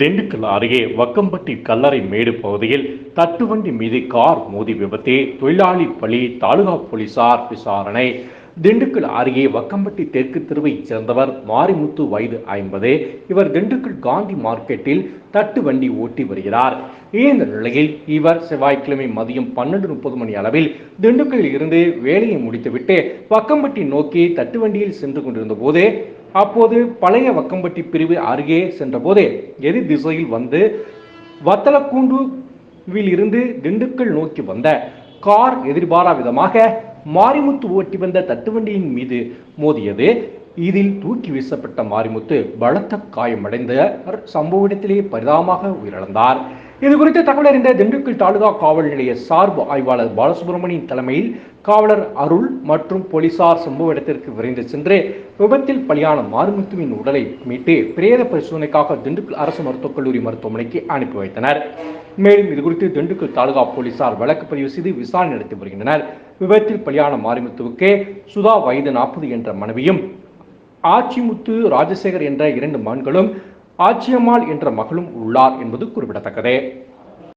திண்டுக்கல் அருகே வக்கம்பட்டி கல்லறை மேடு பகுதியில் தட்டுவண்டி மீது கார் மோதி விபத்து. தொழிலாளி பலி தாலுகா போலீசார் விசாரணை. திண்டுக்கல் அருகே வக்கம்பட்டி தெற்கு தெருவைச் சேர்ந்தவர் மாரிமுத்து வயது ஐம்பது. இவர் திண்டுக்கல் காந்தி மார்க்கெட்டில் தட்டு வண்டி ஓட்டி வருகிறார். இந்த நிலையில் இவர் செவ்வாய்க்கிழமை மதியம் பன்னெண்டு முப்பது மணி அளவில் திண்டுக்கல்லில் இருந்து வேலையை முடித்துவிட்டு வக்கம்பட்டி நோக்கி தட்டு வண்டியில் சென்று கொண்டிருந்த போது அப்போது பழைய வக்கம்பட்டி பிரிவு அருகே சென்றபோதே எதிர் திசையில் வந்து வத்தலக்கூண்டுவில் இருந்து திண்டுக்கல் நோக்கி வந்த கார் எதிர்பாரா விதமாக மாரிமுத்து ஓட்டி வந்த தட்டுவண்டியின் மீது மோதியது. இதில் தூக்கி வீசப்பட்ட மாரிமுத்து பலத்த காயமடைந்த சம்பவ இடத்திலேயே பரிதாபமாக உயிரிழந்தார். இது குறித்து தகவல் அறிந்த திண்டுக்கல் தாலுகா காவல் நிலைய சார்பு ஆய்வாளர் பாலசுப்ரமணியன் தலைமையில் காவலர் அருள் மற்றும் போலீசார் சம்பவ இடத்திற்கு விரைந்து சென்று விபத்தில் பலியான மாரிமுத்துவின் உடலை மீட்டு பிரேத பரிசோதனைக்காக திண்டுக்கல் அரசு மருத்துவக் கல்லூரி மருத்துவமனைக்கு அனுப்பி வைத்தனர். மேலும் இது குறித்து திண்டுக்கல் தாலுகா போலீசார் வழக்கு பதிவு செய்து விசாரணை நடத்தி வருகின்றனர். விபத்தில் பலியான மாரிமுத்துவுக்கு சுதா வயது நாற்பது என்ற மனைவியும் ஆச்சிமுத்து ராஜசேகர் என்ற இரண்டு மகன்களும் ஆச்சியம்மாள் என்ற மகளும் உள்ளார் என்பது குறிப்பிடத்தக்கது.